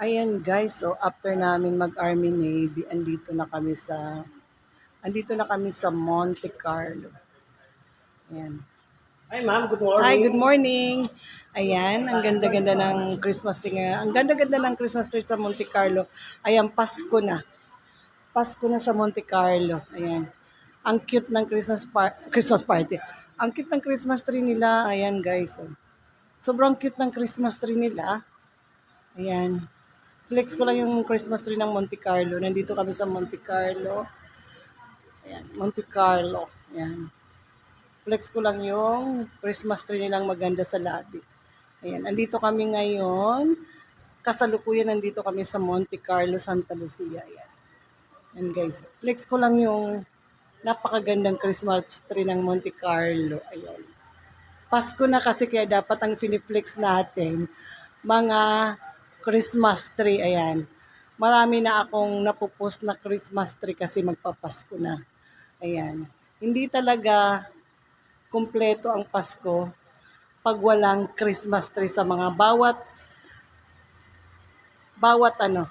Ayan guys, so after namin mag-Army Navy, andito na kami sa andito na kami sa Monte Carlo. Ayan. Hi ma'am, good morning. Hi, good morning. Ayan, ang ganda-ganda ng Christmas tree. Ang ganda-ganda ng Christmas tree sa Monte Carlo. Ayan, Pasko na. Pasko na sa Monte Carlo. Ayan. Ang cute ng Christmas par- Christmas party. Ang cute ng Christmas tree nila. Ayan, guys. oh. Sobrang cute ng Christmas tree nila. Ayan. Flex ko lang yung Christmas tree ng Monte Carlo. Nandito kami sa Monte Carlo. Ayan, Monte Carlo. Ayan. Flex ko lang yung Christmas tree nilang maganda sa lobby. Ayan, andito kami ngayon. Kasalukuyan nandito kami sa Monte Carlo, Santa Lucia. Ayan. Ayan guys, flex ko lang yung napakagandang Christmas tree ng Monte Carlo. Ayan. Pasko na kasi kaya dapat ang finiflex natin mga Christmas tree. Ayan. Marami na akong napupost na Christmas tree kasi magpapasko na. Ayan. Hindi talaga kumpleto ang Pasko pag walang Christmas tree sa mga bawat bawat ano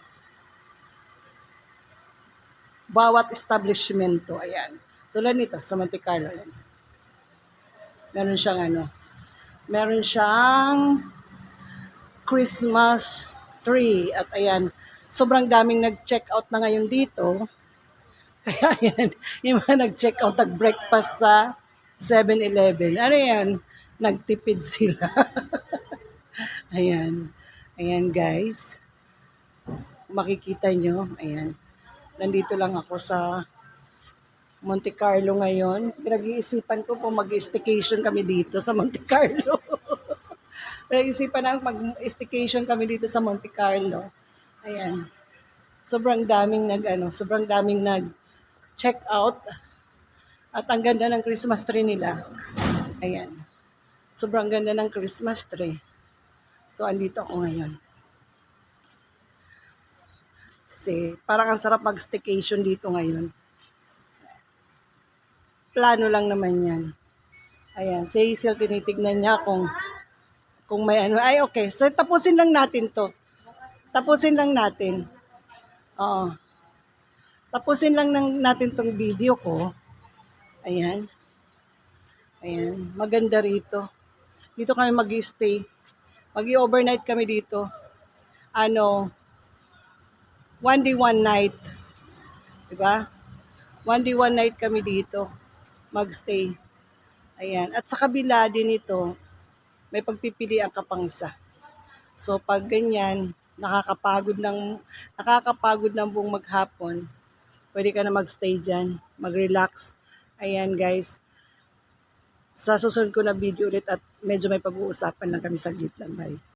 bawat establishmento. Ayan. Tulad nito sa Monte Carlo. Ayan. Meron siyang ano meron siyang Christmas tree. At ayan, sobrang daming nag-check out na ngayon dito. Kaya ayan, yung mga nag-check out, nag-breakfast sa 7-Eleven. Ano yan? Nagtipid sila. ayan. Ayan guys. Makikita nyo. Ayan. Nandito lang ako sa Monte Carlo ngayon. Pinag-iisipan ko kung mag-staycation kami dito sa Monte Carlo. Pinag-iisipan na mag-staycation kami dito sa Monte Carlo. Ayan. Sobrang daming nag ano, sobrang daming nag check out. At ang ganda ng Christmas tree nila. Ayan. Sobrang ganda ng Christmas tree. So andito ako ngayon. Kasi parang ang sarap mag-staycation dito ngayon plano lang naman yan. Ayan, si Hazel tinitignan niya kung kung may ano. Ay, okay. So, tapusin lang natin to. Tapusin lang natin. Oo. Tapusin lang ng, natin tong video ko. Ayan. Ayan. Maganda rito. Dito kami mag stay Mag-overnight kami dito. Ano, one day, one night. Diba? One day, one night kami dito magstay. Ayan. At sa kabila din ito, may pagpipilian ka pang. So pag ganyan, nakakapagod ng nakakapagod ng buong maghapon, pwede ka na magstay diyan, mag-relax. Ayan guys. Sa susunod ko na video ulit at medyo may pag-uusapan lang kami saglit lang. Bye.